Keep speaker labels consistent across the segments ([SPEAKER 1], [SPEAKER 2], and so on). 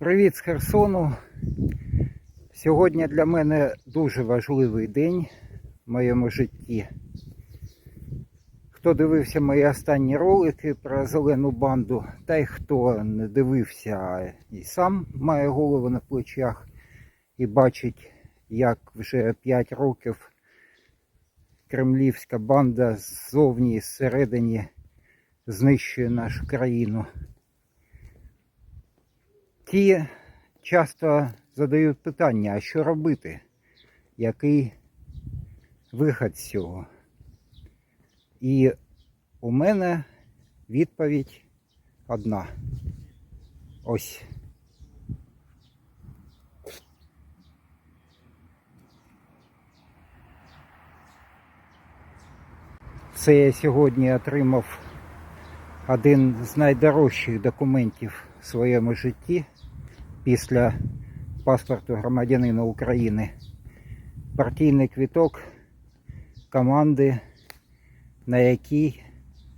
[SPEAKER 1] Привіт з Херсону. Сьогодні для мене дуже важливий день в моєму житті. Хто дивився мої останні ролики про зелену банду, та й хто не дивився і сам має голову на плечах і бачить, як вже 5 років кремлівська банда ззовні і зсередині знищує нашу країну. Ті часто задають питання, а що робити? Який вихід з цього? І у мене відповідь одна. Ось. Це я сьогодні отримав один з найдорожчих документів в своєму житті після паспорту громадянина України. Партійний квіток команди, на якій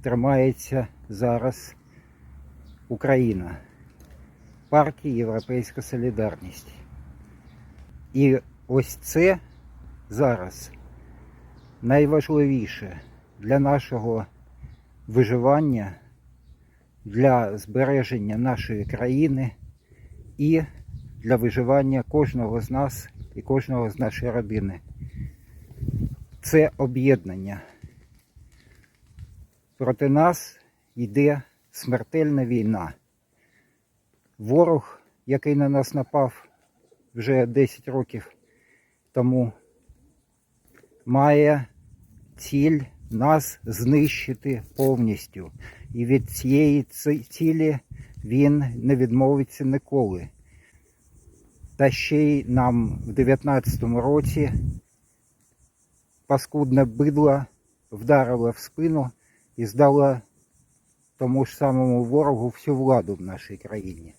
[SPEAKER 1] тримається зараз Україна, партії Європейська Солідарність. І ось це зараз найважливіше для нашого виживання, для збереження нашої країни і для виживання кожного з нас і кожного з нашої родини. Це об'єднання. Проти нас йде смертельна війна. Ворог, який на нас напав вже 10 років тому, має ціль нас знищити повністю. І від цієї цілі він не відмовиться ніколи. Та ще й нам в 19-му році паскудне бидло вдарило в спину і здало тому ж самому ворогу всю владу в нашій країні.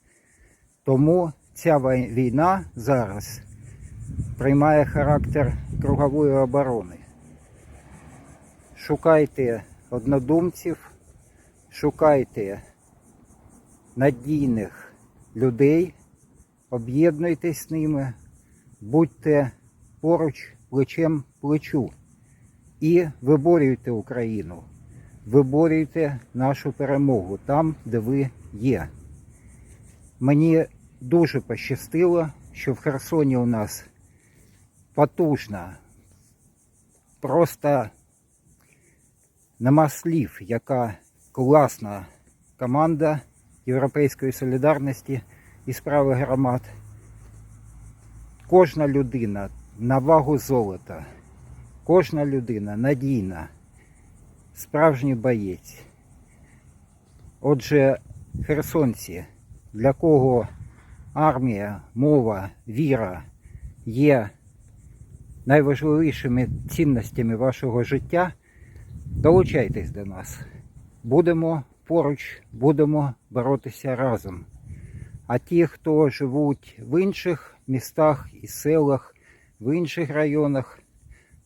[SPEAKER 1] Тому ця війна зараз приймає характер кругової оборони. Шукайте однодумців, шукайте надійних людей, об'єднуйтесь з ними, будьте поруч плечем плечу і виборюйте Україну, виборюйте нашу перемогу там, де ви є. Мені дуже пощастило, що в Херсоні у нас потужна, просто нема слів, яка класна команда Європейської солідарності і справи громад. Кожна людина на вагу золота, кожна людина надійна, справжній боєць. Отже, херсонці, для кого армія, мова, віра є найважливішими цінностями вашого життя, долучайтесь до нас. Будемо поруч, будемо боротися разом. А ті, хто живуть в інших містах і селах, в інших районах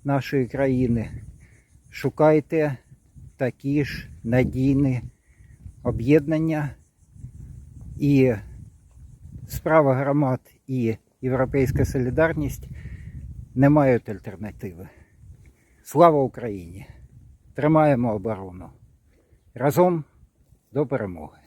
[SPEAKER 1] нашої країни, шукайте такі ж надійні об'єднання і справа громад і Європейська солідарність не мають альтернативи. Слава Україні! Тримаємо оборону. Разом до перемоги.